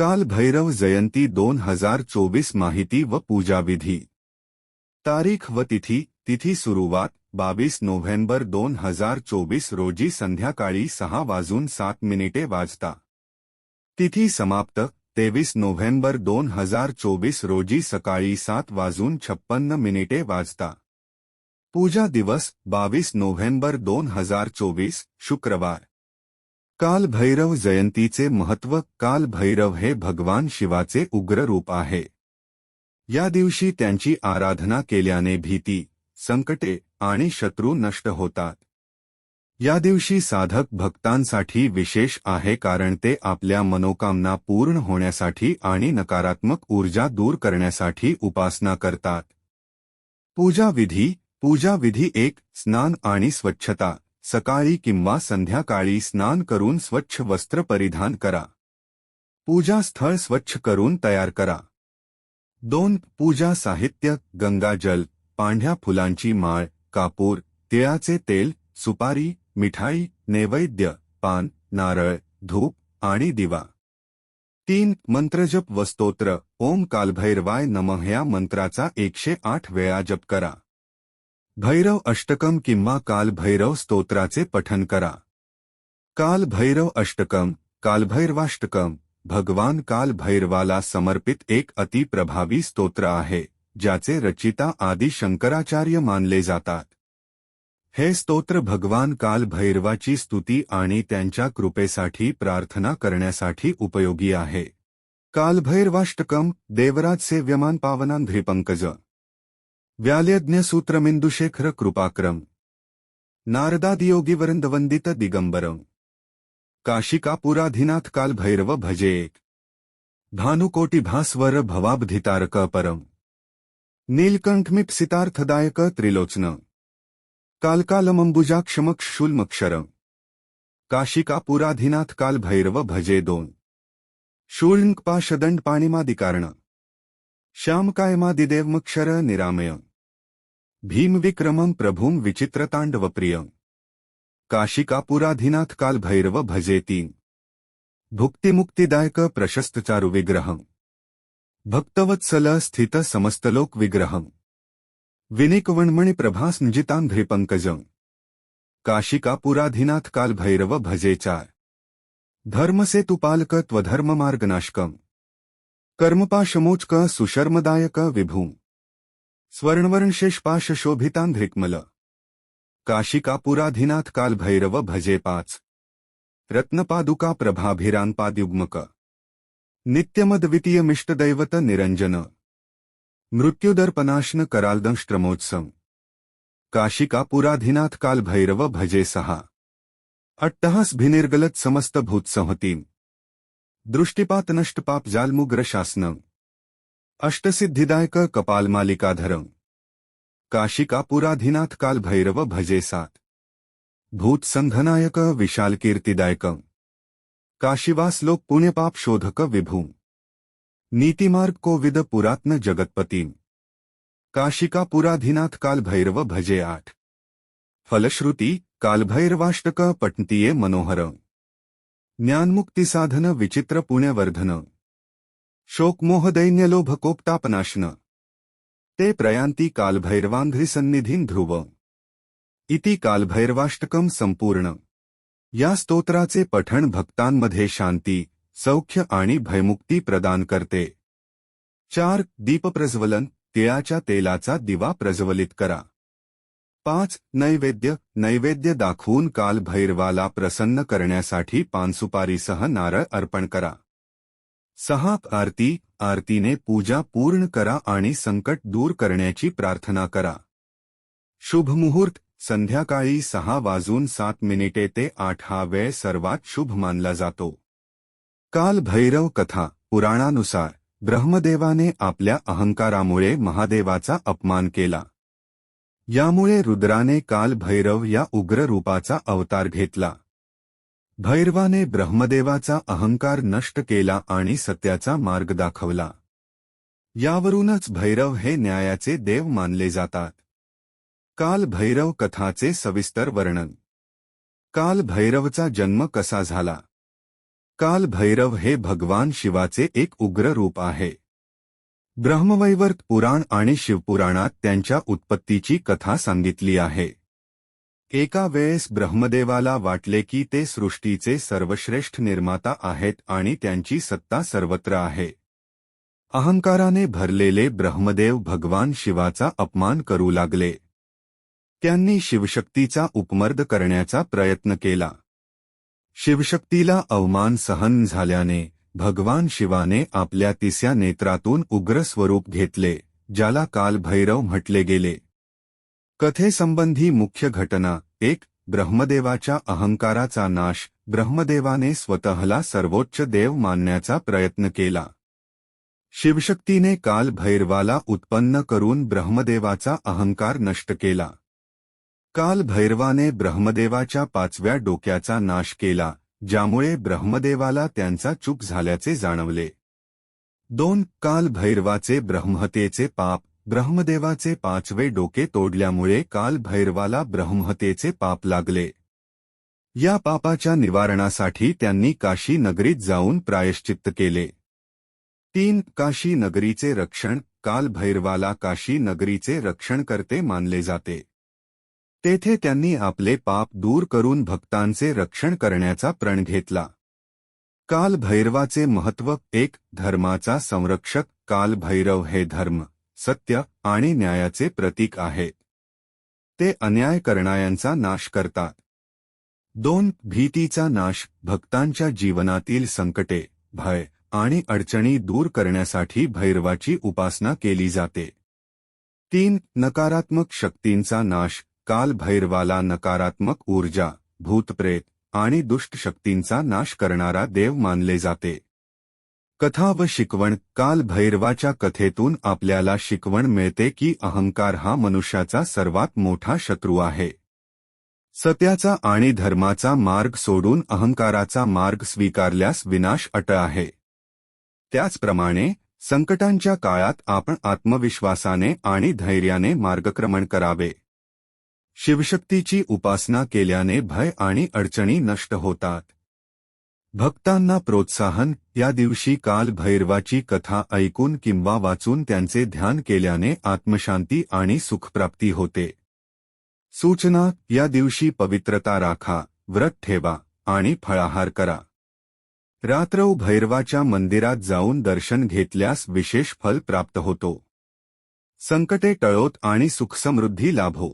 काल भैरव जयंती दोन हज़ार चोवीस माहिती व पूजाविधी तारीख व तिथी तिथी सुरुवात बावीस नोव्हेंबर दोन हज़ार चोवीस रोजी संध्याकाळी सहा वाजून सात मिनिटे वाजता। तिथी समाप्त, तेवीस नोव्हेंबर दोन हज़ार चोवीस रोजी सकाळी सात वाजून छप्पन्न मिनिटे वाजता। पूजा दिवस, बावीस नोव्हेंबर दोन हज़ार चोवीस शुक्रवार। काल भैरव जयंतीचे महत्त्व काल भैरव हे भगवान शिवाचे उग्र रूप आहे. या दिवशी त्यांची आराधना केल्याने भीती संकटे आणि शत्रू नष्ट होतात. या दिवशी साधक भक्तांसाठी विशेष आहे कारण ते आपल्या मनोकामना पूर्ण होण्यासाठी आणि नकारात्मक ऊर्जा दूर करण्यासाठी उपासना करतात. पूजा विधी पूजा विधी एक स्नान आणि स्वच्छता. सकाळी किंवा संध्याकाळी स्नान करून स्वच्छ वस्त्र परिधान करा. पूजा स्थळ स्वच्छ करून तयार करा. दोन पूजा साहित्य गंगाजल पांढ्या फुलांची माळ कापूर तिळाचे तेल सुपारी मिठाई नैवेद्य पान नारळ धूप आणि दिवा. तीन मंत्रजप व स्तोत्र ओम कालभैरवाय नमः या मंत्राचा एकशे आठ वेळा जप करा. भैरव अष्टकम किंवा काल भैरव स्तोत्राचे पठन करा। काल भैरव अष्टकम कालभैरवाष्टकम भगवान काल भैरवाला समर्पित एक अतिप्रभावी स्तोत्र आहे, ज्याचे रचिता आदी शंकराचार्य मानले जातात. हे स्तोत्र भगवान काल भैरवाची स्तुती आणि त्यांच्या कृपेसाठी प्रार्थना करण्यासाठी उपयोगी आहे. कालभैरवाष्टकम देवराज सेव्यमान पावनांध्रिपंकज व्यालयज्ञसूत्रमिंदुशेखर कृपाक्रम नारदादियोगिवृंदवंदित दिगंबरम काशिकापुराधिनाथ काल भैरव भजे एक भानुकोटिभास्वर भवाब्धितारक परम नीलकंठमिप्सितार्थदायक त्रिलोचन कालकालमंबुजाक्षमक्षुल्मक्षरम काशिकापुराधिनाथ काल भैरव भजे दोन शूल्क पाशदंड पाणिमादिकारण श्यामकायमादिदेवमक्षर निरामय भीमविक्रमं प्रभुं विचित्रतांडवप्रियं काशिकापुराधिनाथ काल भैरव भजेतीन भुक्तिमुक्तिदायक प्रशस्तचारु विग्रहं। भक्तवत्सल स्थित समस्तलोक विग्रहं। विनिकवणमणि प्रभास्नजितांध्रिपंकजं काशिकापुराधिनाथ काल भैरव भजे चार। धर्मसेतुपालक त्वधर्ममार्गनाशकं। कर्मपाशमोचक सुशर्मदायक विभूं। स्वर्णवर्णशेषपाश शोभितांध्रिक्मल काशिकापुराधिनाथ काल भैरव भजे पाच। रत्नपादुका प्रभाभिरानपाद्युग्मक नित्यमद्वितीयमिष्टदैवत निरंजन। मृत्युदर्पनाशन करालदंष्ट्रमोत्सव काशिकापुराधिनाथ काल भैरव भजे सहा। अट्टहास भिनिर्गलत समस्त भूतसंहतीम दृष्टिपात नष्टपाप जालमुग्र शासनं अष्टसिद्धिदायक कपाल मालिकाधरम काशी का पुराधिनाथ काल भैरव भजे सात भूत संघनायक विशाल कीर्तिदायक। काशीवास लोक पुण्यपाप शोधक विभूम नीतिमार्ग को विद पुरात्न जगतपति। काशी का पुराधिनाथ काल भैरव भजे आठ। फलश्रुति कालभैरवाष्टक पटतीय मनोहर। ज्ञानमुक्ति साधन विचित्र पुण्यवर्धन। शोकमोहदैन्यलोभकोपतापनाशन। ते प्रयांती कालभैरवांध्रिसन्निधीन ध्रुव। इति कालभैरवाष्टकम संपूर्ण। या स्तोत्राचे पठण भक्तांमध्ये शांती सौख्य आणि भयमुक्ती प्रदान करते. चार दीपप्रज्वलन तिळाच्या तेलाचा दिवा प्रज्वलित करा. पाच नैवेद्य नैवेद्य दाखवून कालभैरवाला प्रसन्न करण्यासाठी पानसुपारीसह नारळ अर्पण करा. सहा आरती आरतीने पूजा पूर्ण करा आणि संकट दूर करण्याची प्रार्थना करा. शुभ मुहूर्त संध्याकाळी सहा वाजून सात मिनिटे ते आठ हा वेळ सर्वात शुभ मानला जातो. काल भैरव कथा पुराणानुसार ब्रह्मदेवाने आपल्या अहंकारामुळे महादेवाचा अपमान केला. यामुळे रुद्राने काल भैरव या उग्र रूपाचा अवतार घेतला. भैरवाने ब्रह्मदेवाचा अहंकार नष्ट केला आणि सत्याचा मार्ग दाखवला. यावरूनच भैरव हे न्यायाचे देव मानले जातात. काल भैरव कथाचे सविस्तर वर्णन. काल भैरवचा जन्म कसा झाला? काल भैरव हे भगवान शिवाचे एक उग्र रूप आहे. ब्रह्मवैवर्त पुराण आणि शिवपुराणात त्यांच्या उत्पत्तीची कथा सांगितली आहे. एका वेळेस ब्रह्मदेवाला वाटले की ते सृष्टीचे सर्वश्रेष्ठ निर्माता आहेत आणि त्यांची सत्ता सर्वत्र आहे. अहंकाराने भरलेले ब्रह्मदेव भगवान शिवाचा अपमान करू लागले. त्यांनी शिवशक्तीचा उपमर्द करण्याचा प्रयत्न केला. शिवशक्तीला अवमान सहन झाल्याने भगवान शिवाने आपल्या तिसऱ्या नेत्रातून उग्र स्वरूप घेतले ज्याला काल भैरव म्हटले गेले. कथेसंबंधी मुख्य घटना एक ब्रह्मदेवाच्या अहंकाराचा नाश ब्रह्मदेवाने स्वतःला सर्वोच्च देव मानण्याचा प्रयत्न केला. शिवशक्तीने काल भैरवाला उत्पन्न करून ब्रह्मदेवाचा अहंकार नष्ट केला. काल भैरवाने ब्रह्मदेवाच्या पाचव्या डोक्याचा नाश केला ज्यामुळे ब्रह्मदेवाला त्यांचा चूक झाल्याचे जाणवले. दोन काल भैरवाचे ब्रह्मतेचे पाप ब्रह्मदेवाचे पाचवे डोके तोडल्यामुळे काल भैरवाला ब्रह्महतेचे पाप लागले. या पापाच्या निवारणासाठी त्यांनी काशी नगरीत जाऊन प्रायश्चित्त केले. तीन काशी नगरीचे रक्षण काल भैरवाला काशी नगरीचे रक्षणकर्ते मानले जाते. तेथे त्यांनी आपले पाप दूर करून भक्तांचे रक्षण करण्याचा प्रण घेतला. काल भैरवाचे महत्त्व एक धर्माचा संरक्षक काल भैरव हे धर्म. सत्य आणि न्यायाचे प्रतीक आहेत ते अन्याय करणायांचा नाश करतात. दोन भीतीचा नाश भक्तांच्या जीवनातील संकटे भय आणि अडचणी दूर करण्यासाठी भैरवाची उपासना केली जाते. तीन नकारात्मक शक्तींचा नाश काल भैरवाला नकारात्मक ऊर्जा भूतप्रेत आणि दुष्ट शक्तींचा नाश करणारा देव मानले जाते. कथा व शिकवण काल भैरवाच्या कथेतून आपल्याला शिकवण मिळते की अहंकार हा मनुष्याचा सर्वात मोठा शत्रू आहे. सत्याचा आणि धर्माचा मार्ग सोडून अहंकाराचा मार्ग स्वीकारल्यास विनाश अट आहे. त्याचप्रमाणे संकटांच्या काळात आपण आत्मविश्वासाने आणि धैर्याने मार्गक्रमण करावे. शिवशक्तीची उपासना केल्याने भय आणि अडचणी नष्ट होतात. भक्तांना प्रोत्साहन या दिवशी काल भैरवाची कथा ऐकून किंवा वाचून त्यांचे ध्यान केल्याने आत्मशांती आणि सुखप्राप्ती होते. सूचना या दिवशी पवित्रता राखा व्रत ठेवा आणि फळाहार करा. रात्रौ भैरवाच्या मंदिरात जाऊन दर्शन घेतल्यास विशेष फल प्राप्त होतो. संकटे टळोत आणि सुखसमृद्धी लाभो.